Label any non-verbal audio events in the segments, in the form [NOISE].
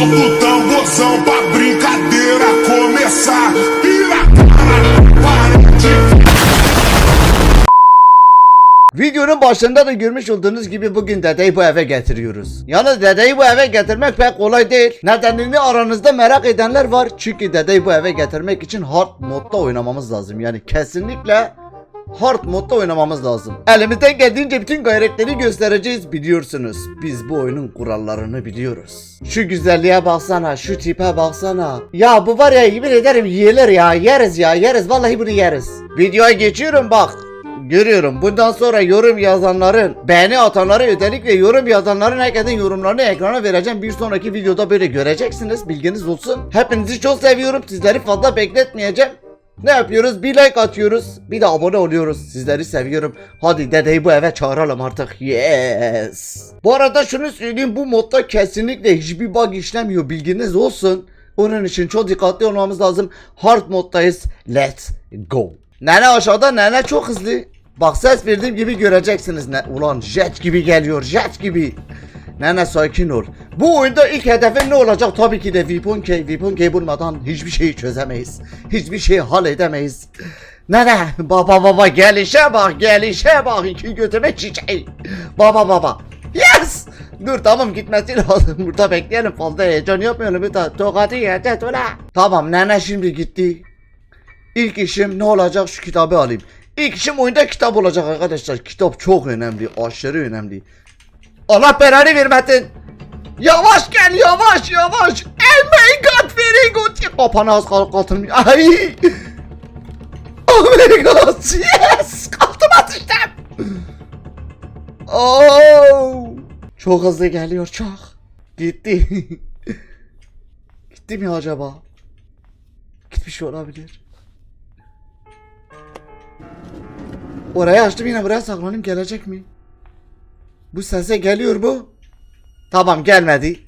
Solta o pra brincadeira começar. Videonun başında da görmüş olduğunuz gibi bugün dedeyi bu eve getiriyoruz. Yalnız dedeyi bu eve getirmek pek kolay değil. Nedenini aranızda merak edenler var. Çünkü dedeyi bu eve getirmek için hard modda oynamamız lazım. Yani kesinlikle hard modda oynamamız lazım. Elimizden geldiğince bütün gayretleri göstereceğiz biliyorsunuz. Biz bu oyunun kurallarını biliyoruz. Şu güzelliğe baksana, şu tipe baksana. Ya bu var ya yemin ederim yiyilir ya. Yeriz ya, yeriz. Vallahi bunu yeriz. Videoya geçiyorum bak. Görüyorum. Bundan sonra yorum yazanların, beğeni atanları özellikle yorum yazanların herkesin yorumlarını ekrana vereceğim. Bir sonraki videoda böyle göreceksiniz. Bilginiz olsun. Hepinizi çok seviyorum. Sizleri fazla bekletmeyeceğim. Ne yapıyoruz? Bir like atıyoruz. Bir de abone oluyoruz. Sizleri seviyorum. Hadi dedeyi bu eve çağıralım artık. Yes. Bu arada şunu söyleyeyim. Bu modda kesinlikle hiçbir bug işlemiyor. Bilginiz olsun. Onun için çok dikkatli olmamız lazım. Hard moddayız. Let's go. Nene aşağıda nene çok hızlı. Bak ses verdiğim gibi göreceksiniz. Ne? Ulan jet gibi geliyor jet gibi. Nene sakin ol. Bu oyunda ilk hedefin ne olacak? Tabii ki de Weapon Key. Weapon Key bulmadan hiçbir şeyi çözemeyiz. Hiçbir şeyi halledemeyiz. Nene baba baba gelişe bak gelişe bak iki götüme çiçeği. Baba baba. Yes! Dur tamam gitmesi [LAUGHS] lazım. Burada bekleyelim fazla heyecan yapmayalım. Bir de tokatı yiyeceğiz ulan. Tamam nene şimdi gitti. İlk işim ne olacak şu kitabı alayım. İlk işim oyunda kitap olacak arkadaşlar. Kitap çok önemli. Aşırı önemli. Allah belanı vermesin. Yavaş gel yavaş yavaş. Oh my god very good. Kapanı az kalk kalktım. Ay. Oh my god yes. Kalktım atıştım. Oh. Çok hızlı geliyor çok. Gitti. Gitti mi acaba? Gitmiş olabilir. Orayı açtım yine buraya saklanayım gelecek mi? Bu sese geliyor bu. Tamam gelmedi.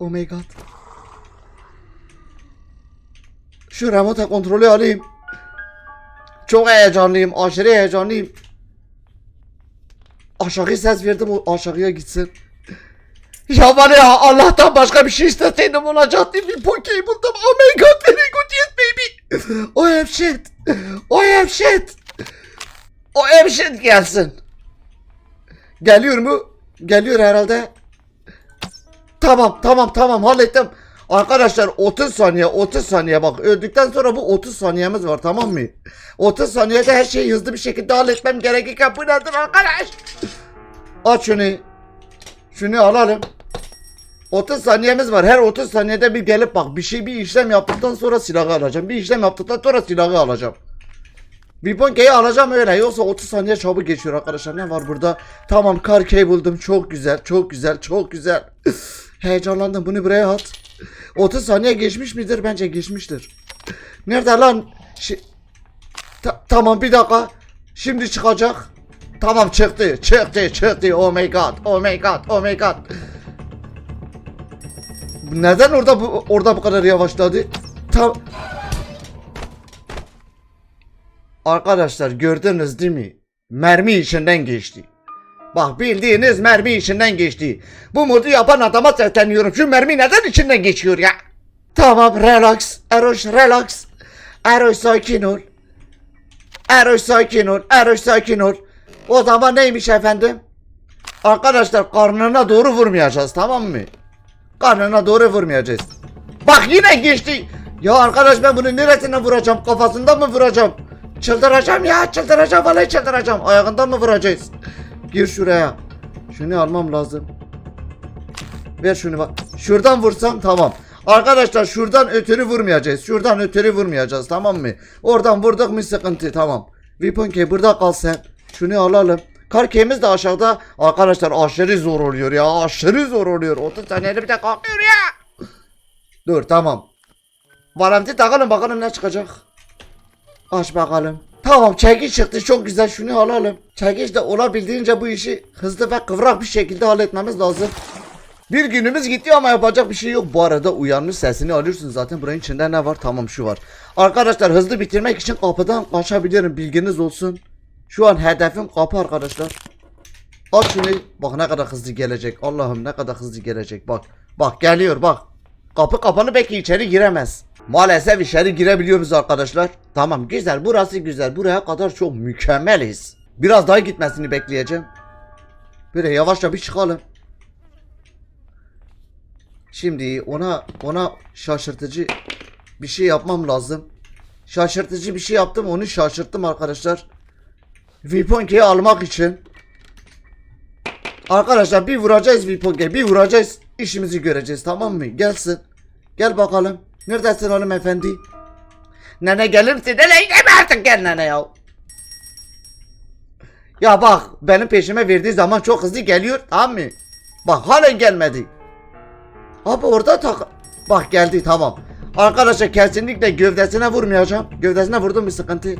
Oh my god. Şu remote kontrolü alayım. Çok heyecanlıyım. Aşırı heyecanlıyım. Aşağıya ses verdim o aşağıya gitsin. Ya var ya Allah'tan başka bir şey isteseydim olacaktı. Bir pokeyi buldum. Oh my god very good yes baby. Oh have shit. Oh have shit. Oh have shit gelsin. Geliyor mu? Geliyor herhalde. Tamam tamam tamam hallettim. Arkadaşlar 30 saniye 30 saniye bak öldükten sonra bu 30 saniyemiz var tamam mı? 30 saniyede her şeyi hızlı bir şekilde halletmem gerekirken bu nedir arkadaş? Aç şunu. Şunu alalım. 30 saniyemiz var. Her 30 saniyede bir gelip bak bir şey bir işlem yaptıktan sonra silahı alacağım. Bir işlem yaptıktan sonra silahı alacağım. Viponke'yi alacağım öyle yoksa 30 saniye çabuk geçiyor arkadaşlar. Ne var burada? Tamam kar key buldum. Çok güzel, çok güzel, çok güzel. [LAUGHS] Heyecanlandım. Bunu buraya at. 30 saniye geçmiş midir? Bence geçmiştir. Nerede lan? Şi- Ta- tamam bir dakika. Şimdi çıkacak. Tamam çıktı. Çıktı, çıktı. Oh my god. Oh my god. Oh my god. Neden orada bu orada bu kadar yavaşladı? Tam Arkadaşlar gördünüz değil mi? Mermi içinden geçti. Bak bildiğiniz mermi içinden geçti. Bu modu yapan adama sesleniyorum. Şu mermi neden içinden geçiyor ya? Tamam relax. Eroş relax. Eroş sakin ol. Eroş sakin ol. Eroş sakin ol. O zaman neymiş efendim? Arkadaşlar karnına doğru vurmayacağız tamam mı? Karnına doğru vurmayacağız. Bak yine geçti. Ya arkadaş ben bunu neresine vuracağım? Kafasından mı vuracağım? Çıldıracağım ya çıldıracağım vallahi çıldıracağım. Ayağından mı vuracağız? Gir şuraya. Şunu almam lazım. Ver şunu bak. Şuradan vursam tamam. Arkadaşlar şuradan ötürü vurmayacağız. Şuradan ötürü vurmayacağız tamam mı? Oradan vurduk mu sıkıntı tamam. Weapon key burada kal sen. Şunu alalım. Kar keyimiz de aşağıda. Arkadaşlar aşırı zor oluyor ya. Aşırı zor oluyor. 30 saniyede bir de kalkıyor ya. Dur tamam. Varanti takalım bakalım ne çıkacak. Aç bakalım. Tamam çekiç çıktı çok güzel şunu alalım. Çekiç de olabildiğince bu işi hızlı ve kıvrak bir şekilde halletmemiz lazım. Bir günümüz gitti ama yapacak bir şey yok. Bu arada uyanmış sesini alıyorsun zaten buranın içinde ne var? Tamam şu var. Arkadaşlar hızlı bitirmek için kapıdan kaçabilirim bilginiz olsun. Şu an hedefim kapı arkadaşlar. Aç şunu. Bak ne kadar hızlı gelecek. Allah'ım ne kadar hızlı gelecek. Bak. Bak geliyor bak. Kapı kapalı belki içeri giremez. Maalesef içeri girebiliyoruz arkadaşlar. Tamam güzel burası güzel. Buraya kadar çok mükemmeliz. Biraz daha gitmesini bekleyeceğim. Böyle yavaşça bir çıkalım. Şimdi ona ona şaşırtıcı bir şey yapmam lazım. Şaşırtıcı bir şey yaptım onu şaşırttım arkadaşlar. Viponke'yi almak için. Arkadaşlar bir vuracağız Viponke'yi bir vuracağız. işimizi göreceğiz tamam mı? Gelsin. Gel bakalım. Neredesin oğlum efendi? Nene gelir? Nene gel artık gel nene ya. Ya bak benim peşime verdiği zaman çok hızlı geliyor tamam mı? Bak halen gelmedi. Abi orada tak... Bak geldi tamam. Arkadaşlar kesinlikle gövdesine vurmayacağım. Gövdesine vurdum bir sıkıntı.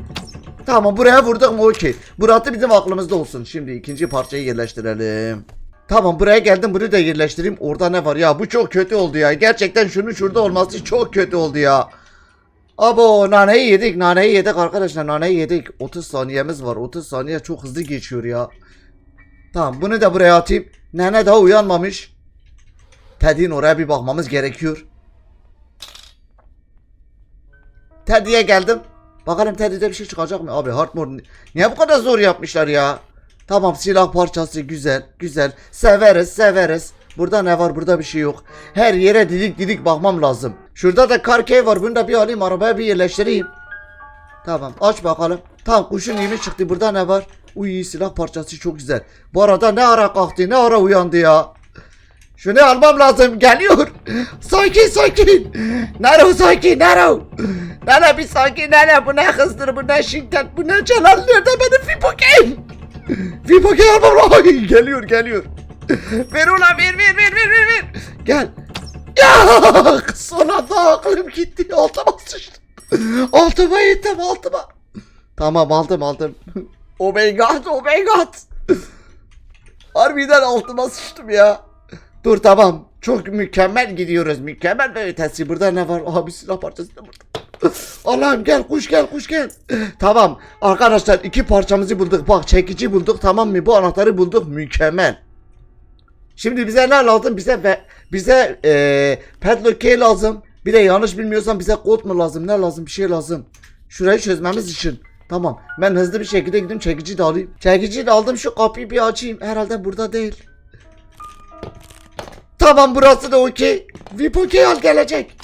Tamam buraya vurduk mu okey. Burası bizim aklımızda olsun. Şimdi ikinci parçayı yerleştirelim. Tamam buraya geldim bunu da yerleştireyim. Orada ne var ya bu çok kötü oldu ya. Gerçekten şunun şurada olması çok kötü oldu ya. Abo naneyi yedik naneyi yedik arkadaşlar naneyi yedik. 30 saniyemiz var 30 saniye çok hızlı geçiyor ya. Tamam bunu da buraya atayım. Nene daha uyanmamış. Teddy'nin oraya bir bakmamız gerekiyor. Teddy'ye geldim. Bakalım Teddy'de bir şey çıkacak mı? Abi Hardmore niye bu kadar zor yapmışlar ya? Tamam silah parçası güzel güzel. Severiz severiz. Burada ne var burada bir şey yok. Her yere didik didik bakmam lazım. Şurada da karkey var bunu da bir alayım arabaya bir yerleştireyim. Tamam aç bakalım. Tamam kuşun iyimi çıktı burada ne var? Uy silah parçası çok güzel. Bu arada ne ara kalktı ne ara uyandı ya. Şunu almam lazım geliyor. [LAUGHS] Sakin sakin. Nero sakin Nero. Nere bir sakin nere bu ne hızdır bu ne şiddet bu ne celal nerede benim Fipoken. Fipoken almam lazım. Geliyor geliyor. ver ulan ver ver ver ver ver. ver. Gel. Ya son anda aklım gitti altıma sıçtım. Altıma gittim altıma. Tamam aldım aldım. oh my god oh my god. Harbiden altıma sıçtım ya. Dur tamam. Çok mükemmel gidiyoruz. Mükemmel ve ötesi. Burada ne var? Aha bir silah parçası da burada. Allah'ım gel kuş gel kuş gel. Tamam arkadaşlar iki parçamızı bulduk. Bak çekici bulduk tamam mı? Bu anahtarı bulduk. Mükemmel. Şimdi bize ne lazım? Bize ve bize eee padlock key lazım. Bir de yanlış bilmiyorsam bize kod mu lazım? Ne lazım? Bir şey lazım. Şurayı çözmemiz için. Tamam. Ben hızlı bir şekilde gidip çekici de alayım. Çekici de aldım. Şu kapıyı bir açayım. Herhalde burada değil. Tamam burası da okey. Vipoke al gelecek.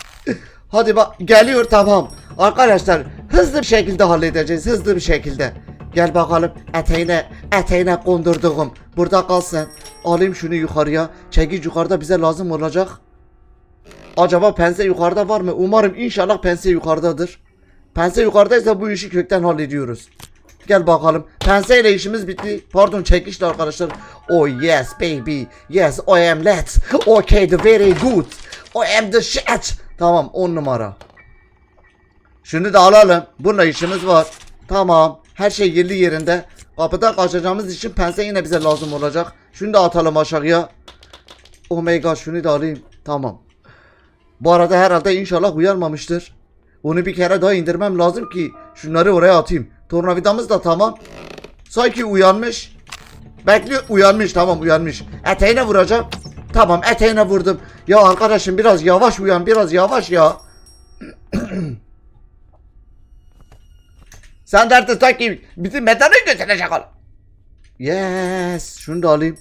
Hadi bak geliyor tamam. Arkadaşlar hızlı bir şekilde halledeceğiz. Hızlı bir şekilde. Gel bakalım eteğine eteğine kondurduğum. Burada kalsın. Alayım şunu yukarıya. Çekiç yukarıda bize lazım olacak. Acaba pense yukarıda var mı? Umarım inşallah pense yukarıdadır. Pense yukarıdaysa bu işi kökten hallediyoruz. Gel bakalım. Pense ile işimiz bitti. Pardon çekişle arkadaşlar. Oh yes baby. Yes I am let. Okay the very good. I am the shit. Tamam 10 numara. Şunu da alalım. Bununla işimiz var. Tamam. Her şey yerli yerinde. Kapıdan kaçacağımız için pense yine bize lazım olacak. Şunu da atalım aşağıya. Oh my god şunu da alayım. Tamam. Bu arada herhalde inşallah uyarmamıştır. Onu bir kere daha indirmem lazım ki şunları oraya atayım. Tornavidamız da tamam. Sanki uyanmış. Bekliyor uyanmış tamam uyanmış. Eteğine vuracağım. Tamam eteğine vurdum. Ya arkadaşım biraz yavaş uyan biraz yavaş ya. [CLEARS THROAT] Sen de artık sanki bizim metanı götürecek ol. Yes. Şunu da alayım.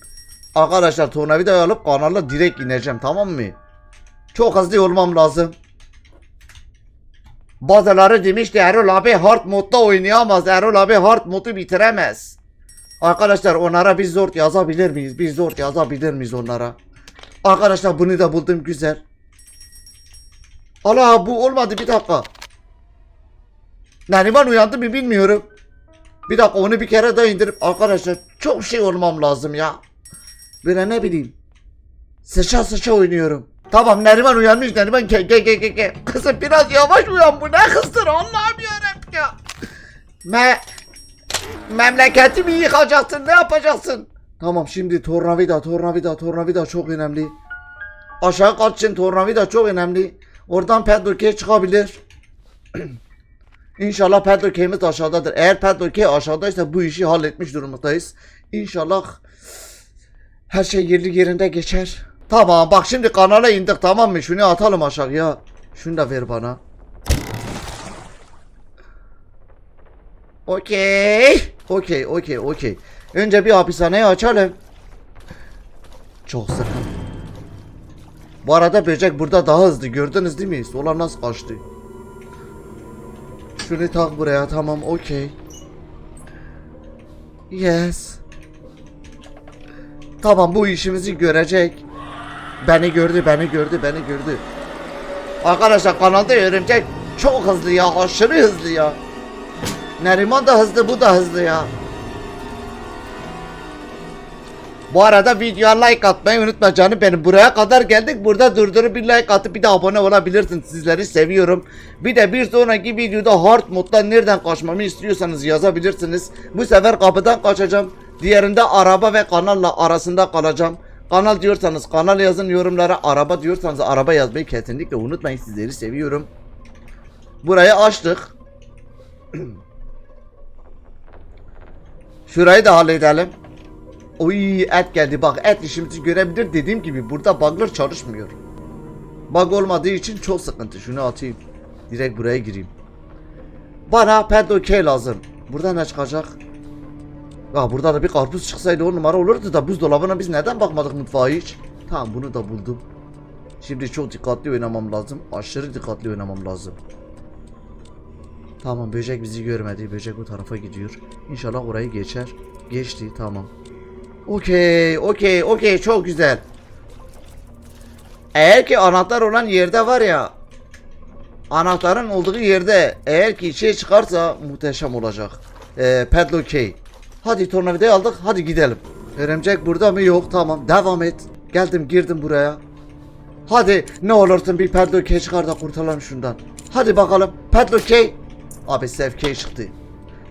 Arkadaşlar tornavidayı alıp kanala direkt ineceğim tamam mı? Çok hızlı olmam lazım. Bazıları demişti Erol abi hard modda oynayamaz. Erol abi hard modu bitiremez. Arkadaşlar onlara biz zor yazabilir miyiz? Biz zor yazabilir miyiz onlara? Arkadaşlar bunu da buldum güzel. Allah bu olmadı bir dakika. Neriman uyandı mı bilmiyorum. Bir dakika onu bir kere daha indirip arkadaşlar çok şey olmam lazım ya. Böyle ne bileyim. Sıça sıça oynuyorum. Tamam Neriman uyanmış Neriman ke ke ke ke. Kızım biraz yavaş uyan bu ne hızdır Allah'ım yarabbim ya. Me memleketimi yıkacaksın ne yapacaksın? Tamam şimdi tornavida tornavida tornavida çok önemli. Aşağı kaçın tornavida çok önemli. Oradan pedokey çıkabilir. [CLEARS THROAT] İnşallah pedokeyimiz aşağıdadır. Eğer pedokey aşağıdaysa bu işi halletmiş durumdayız. İnşallah her şey yerli yerinde geçer. Tamam bak şimdi kanala indik tamam mı? Şunu atalım aşağıya. Şunu da ver bana. Okey. Okey okey okey. Önce bir hapishaneyi açalım. Çok sıkı. Bu arada böcek burada daha hızlı gördünüz değil mi? Sola nasıl kaçtı? Şunu tak buraya tamam okey. Yes. Tamam bu işimizi görecek. Beni gördü, beni gördü, beni gördü. Arkadaşlar kanalda örümcek çok hızlı ya, aşırı hızlı ya. Neriman da hızlı, bu da hızlı ya. Bu arada videoya like atmayı unutma canım benim. Buraya kadar geldik. Burada durdurup bir like atıp bir de abone olabilirsin. Sizleri seviyorum. Bir de bir sonraki videoda hard modda nereden kaçmamı istiyorsanız yazabilirsiniz. Bu sefer kapıdan kaçacağım. Diğerinde araba ve kanalla arasında kalacağım. Kanal diyorsanız kanal yazın yorumlara. Araba diyorsanız araba yazmayı kesinlikle unutmayın. Sizleri seviyorum. Burayı açtık. [CLEARS THROAT] Şurayı da halledelim. Oy et geldi bak et işimizi görebilir dediğim gibi burada bug'lar çalışmıyor. Bug olmadığı için çok sıkıntı. Şunu atayım. Direkt buraya gireyim. Bana pedokey lazım. Burada ne çıkacak? Ya burada da bir karpuz çıksaydı on numara olurdu da buzdolabına biz neden bakmadık mutfağa hiç? Tamam bunu da buldum. Şimdi çok dikkatli oynamam lazım. Aşırı dikkatli oynamam lazım. Tamam böcek bizi görmedi. Böcek bu tarafa gidiyor. İnşallah orayı geçer. Geçti tamam. Okey, okey, okey çok güzel. Eğer ki anahtar olan yerde var ya anahtarın olduğu yerde eğer ki şey çıkarsa muhteşem olacak. Ee, padlock key. Hadi tornavidayı aldık hadi gidelim. Örümcek burada mı? Yok tamam devam et. Geldim girdim buraya. Hadi ne olursun bir padlock key çıkar da kurtulalım şundan. Hadi bakalım padlock key. Abi safe key çıktı.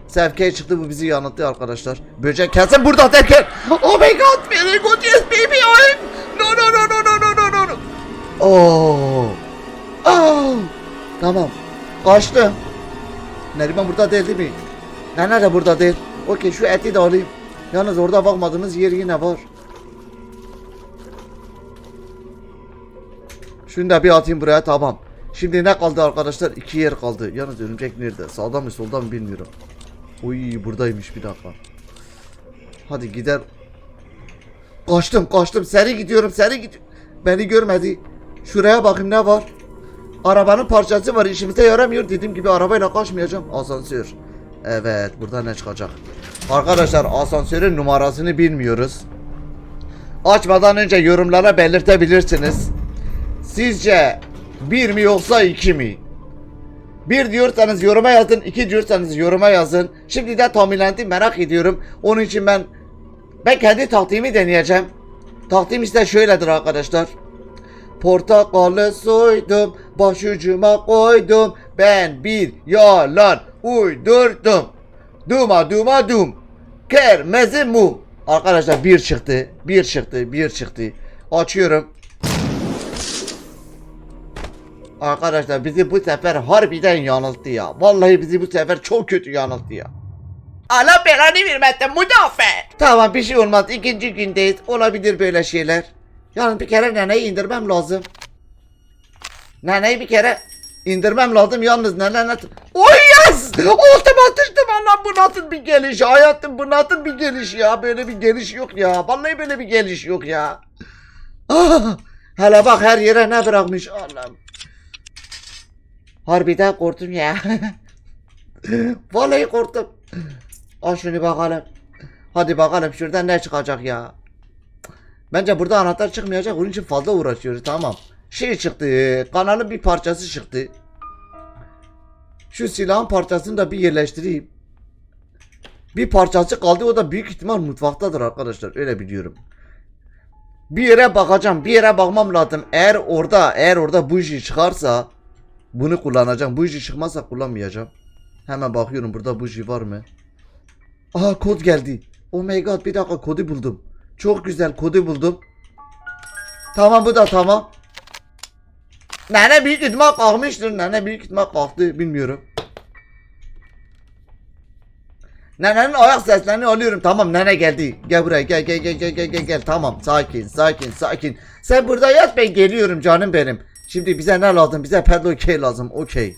Sevke çıktı bu bizi yanılttı arkadaşlar. Böcek kesin burada derken. Oh my god, very good yes baby I'm. No no no no no no no no. Oh. Oh. Tamam. Kaçtım. Neriman burada değil değil mi? Ne nerede burada değil? Okey şu eti de alayım. Yalnız orada bakmadığımız yer yine var. Şunu da bir atayım buraya tamam. Şimdi ne kaldı arkadaşlar? İki yer kaldı. Yalnız örümcek nerede? Sağda mı solda mı bilmiyorum. Uy buradaymış bir dakika. Hadi gider. Kaçtım kaçtım seri gidiyorum seri gidiyorum. Beni görmedi. Şuraya bakayım ne var. Arabanın parçası var işimize yaramıyor. Dediğim gibi arabayla kaçmayacağım. Asansör. Evet burada ne çıkacak? Arkadaşlar asansörün numarasını bilmiyoruz. Açmadan önce yorumlara belirtebilirsiniz. Sizce 1 mi yoksa 2 mi? Bir diyorsanız yoruma yazın, iki diyorsanız yoruma yazın. Şimdi de tahminlendi merak ediyorum. Onun için ben ben kendi taktiğimi deneyeceğim. Taktiğim ise şöyledir arkadaşlar. Portakalı soydum, başucuma koydum. Ben bir yalan uydurdum. Duma duma dum. Kırmızı mum. Arkadaşlar bir çıktı, bir çıktı, bir çıktı. Açıyorum. Arkadaşlar bizi bu sefer harbiden yanılttı ya. Vallahi bizi bu sefer çok kötü yanılttı ya. Allah belanı vermezse müdafaa. Tamam bir şey olmaz. İkinci gündeyiz. Olabilir böyle şeyler. Yani bir kere neneyi indirmem lazım. Neneyi bir kere indirmem lazım. Yalnız ne... Oy yes! Altıma düştüm anam bu nasıl bir geliş? Hayatım bu nasıl bir geliş ya? Böyle bir geliş yok ya. Vallahi böyle bir geliş yok ya. Ah, hele bak her yere ne bırakmış Allah'ım. Harbiden korktum ya. [LAUGHS] Vallahi korktum. Al şunu bakalım. Hadi bakalım şuradan ne çıkacak ya. Bence burada anahtar çıkmayacak. Onun için fazla uğraşıyoruz tamam. Şey çıktı. Kanalın bir parçası çıktı. Şu silahın parçasını da bir yerleştireyim. Bir parçası kaldı. O da büyük ihtimal mutfaktadır arkadaşlar. Öyle biliyorum. Bir yere bakacağım. Bir yere bakmam lazım. Eğer orada eğer orada buji çıkarsa bunu kullanacağım. Buji çıkmazsa kullanmayacağım. Hemen bakıyorum burada buji var mı? Aha kod geldi. Oh my god bir dakika kodu buldum. Çok güzel kodu buldum. Tamam bu da tamam. Nene büyük ihtimal kalkmıştır. Nene büyük ihtimal kalktı bilmiyorum. Nenenin ayak seslerini alıyorum. Tamam nene geldi. Gel buraya gel gel gel gel gel gel gel. Tamam sakin sakin sakin. Sen burada yat ben geliyorum canım benim. Şimdi bize ne lazım? Bize pedlo okey lazım. Okey.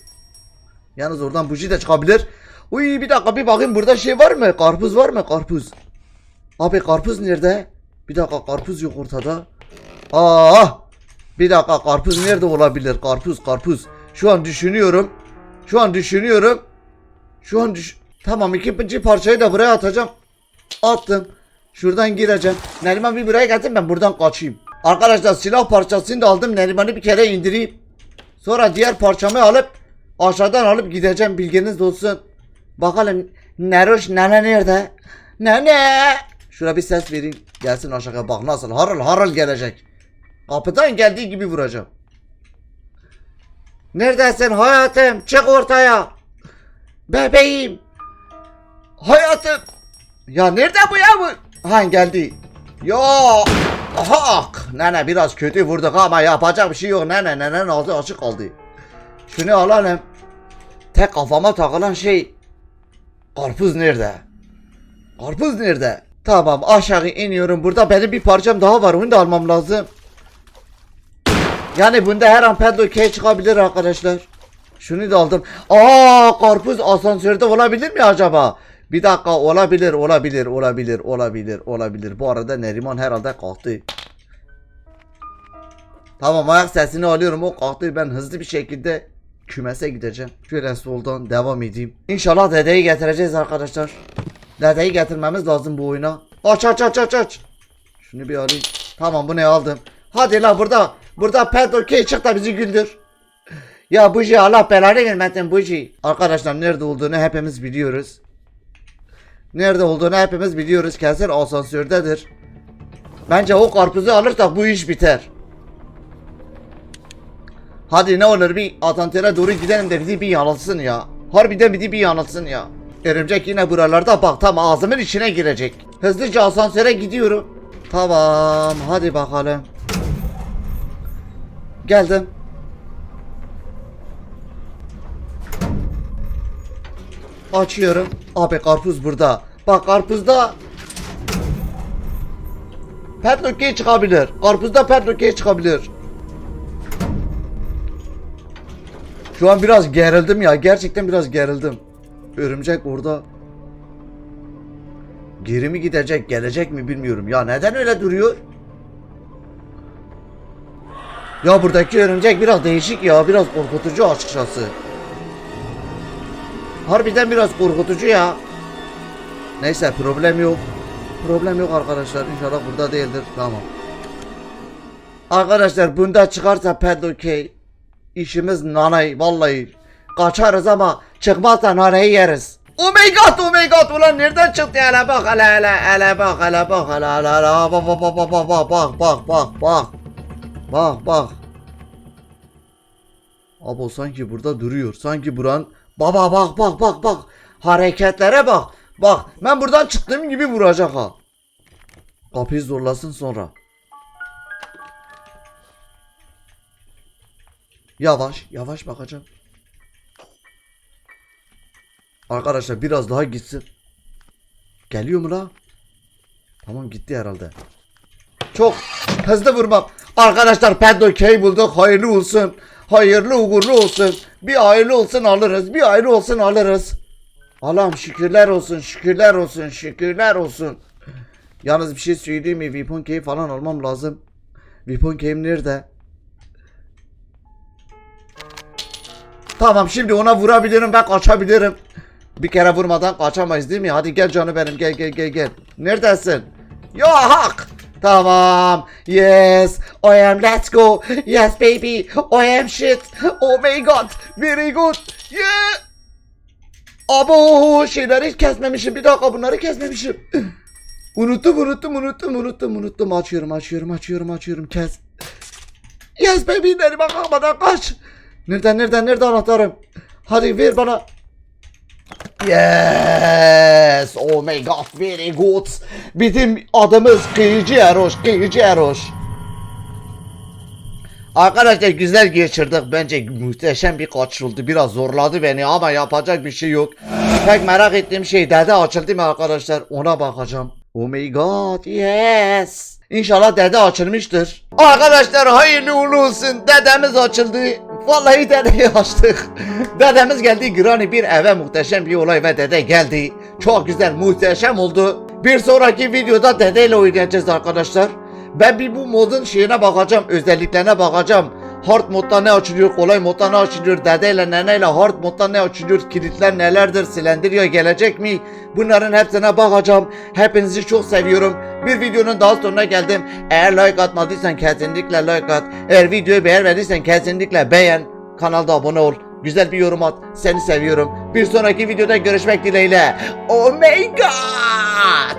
Yalnız oradan buji de çıkabilir. Uy bir dakika bir bakayım burada şey var mı? Karpuz var mı? Karpuz. Abi karpuz nerede? Bir dakika karpuz yok ortada. Aa! Bir dakika karpuz nerede olabilir? Karpuz karpuz. Şu an düşünüyorum. Şu an düşünüyorum. Şu an düş... Tamam ikinci parçayı da buraya atacağım. Attım. Şuradan gireceğim. Neriman bir buraya getir ben buradan kaçayım. Arkadaşlar silah parçasını da aldım. Neriman'ı bir kere indireyim. Sonra diğer parçamı alıp aşağıdan alıp gideceğim bilginiz olsun. Bakalım Neroş nene nerede? Nene! Şuna bir ses vereyim. Gelsin aşağıya bak nasıl harıl harıl gelecek. Kapıdan geldiği gibi vuracağım. Neredesin hayatım? Çık ortaya. Bebeğim. Hayatım. Ya nerede bu ya bu? Ha geldi. Yo. Hak. Nene biraz kötü vurduk ama yapacak bir şey yok. Nene nenenin ağzı açık kaldı. Şunu alalım. Tek kafama takılan şey. Karpuz nerede? Karpuz nerede? Tamam aşağı iniyorum. Burada benim bir parçam daha var. Onu da almam lazım. Yani bunda her an pedlo key çıkabilir arkadaşlar. Şunu da aldım. Aa karpuz asansörde olabilir mi acaba? Bir dakika olabilir olabilir olabilir olabilir olabilir. Bu arada Neriman herhalde kalktı. Tamam ayak sesini alıyorum o kalktı ben hızlı bir şekilde kümese gideceğim. Şöyle soldan devam edeyim. İnşallah dedeyi getireceğiz arkadaşlar. Dedeyi getirmemiz lazım bu oyuna. Aç aç aç aç aç. Şunu bir alayım. Tamam bunu aldım. Hadi la burada. Burada Pedro çık da bizi güldür. Ya Buji Allah belanı vermesin Buji. Arkadaşlar nerede olduğunu hepimiz biliyoruz. Nerede olduğunu hepimiz biliyoruz. Kesin asansördedir. Bence o karpuzu alırsak bu iş biter. Hadi ne olur bir asansöre doğru gidelim de bizi bir yanılsın ya. Harbiden bizi bir yanılsın ya. Örümcek yine buralarda bak tam ağzımın içine girecek. Hızlıca asansöre gidiyorum. Tamam hadi bakalım. Geldim. Açıyorum. Abi karpuz burada. Bak karpuzda Petlockey çıkabilir. Karpuzda Petlockey çıkabilir. Şu an biraz gerildim ya. Gerçekten biraz gerildim. Örümcek orada. Geri mi gidecek, gelecek mi bilmiyorum. Ya neden öyle duruyor? Ya buradaki örümcek biraz değişik ya. Biraz korkutucu açıkçası. Harbiden biraz korkutucu ya. Neyse problem yok. Problem yok arkadaşlar. İnşallah burada değildir. Tamam. Arkadaşlar bunda çıkarsa pedokey işimiz nanay vallahi. Kaçarız ama çıkmazsa naneyi yeriz. Oh my god oh my god ulan nereden çıktı hele bak hele hele hele bak hele bak hele hele bak bak bak bak bak bak bak bak bak bak Abo sanki burada duruyor sanki buran baba bak bak bak bak hareketlere bak bak ben buradan çıktığım gibi vuracak ha kapıyı zorlasın sonra Yavaş, yavaş bakacağım. Arkadaşlar biraz daha gitsin. Geliyor mu la? Tamam gitti herhalde. Çok hızlı vurmam. Arkadaşlar Pedro Key bulduk. Hayırlı olsun. Hayırlı uğurlu olsun. Bir hayırlı olsun alırız. Bir hayırlı olsun alırız. Allah'ım şükürler olsun. Şükürler olsun. Şükürler olsun. Yalnız bir şey söyleyeyim mi? Weapon Key falan almam lazım. Weapon Key'im nerede? Tamam şimdi ona vurabilirim ben kaçabilirim. Bir kere vurmadan kaçamayız değil mi? Hadi gel canım benim gel gel gel gel. Neredesin? Yo hak. Tamam. Yes. I am let's go. Yes baby. I am shit. Oh my god. Very good. Yeah. Abo şeyleri hiç kesmemişim. Bir dakika bunları kesmemişim. unuttum unuttum unuttum unuttum unuttum. Açıyorum açıyorum açıyorum açıyorum kes. Yes baby Neriman kalkmadan kaç. Nereden nereden nerede anahtarım? Hadi ver bana. Yes. Oh my god very good. Bizim adımız Kıyıcı Eroş. Kıyıcı Eroş. Arkadaşlar güzel geçirdik. Bence muhteşem bir kaçış. Biraz zorladı beni ama yapacak bir şey yok. Pek merak ettiğim şey dede açıldı mı arkadaşlar? Ona bakacağım. Oh my god yes. İnşallah dede açılmıştır. Arkadaşlar hayırlı uğurlu olsun. Dedemiz açıldı. Vallahi dedeyi açtık. Dedemiz geldi Granny bir eve muhteşem bir olay ve dede geldi. Çok güzel muhteşem oldu. Bir sonraki videoda dedeyle oynayacağız arkadaşlar. Ben bir bu modun şeyine bakacağım, özelliklerine bakacağım. Hard modda ne açılıyor, kolay modda ne açılıyor, dedeyle neneyle hard modda ne açılıyor, kilitler nelerdir, silendiriyor gelecek mi? Bunların hepsine bakacağım. Hepinizi çok seviyorum. Bir videonun daha sonuna geldim. Eğer like atmadıysan kesinlikle like at. Eğer videoyu beğenmediysen kesinlikle beğen. Kanalda abone ol. Güzel bir yorum at. Seni seviyorum. Bir sonraki videoda görüşmek dileğiyle. Oh my god!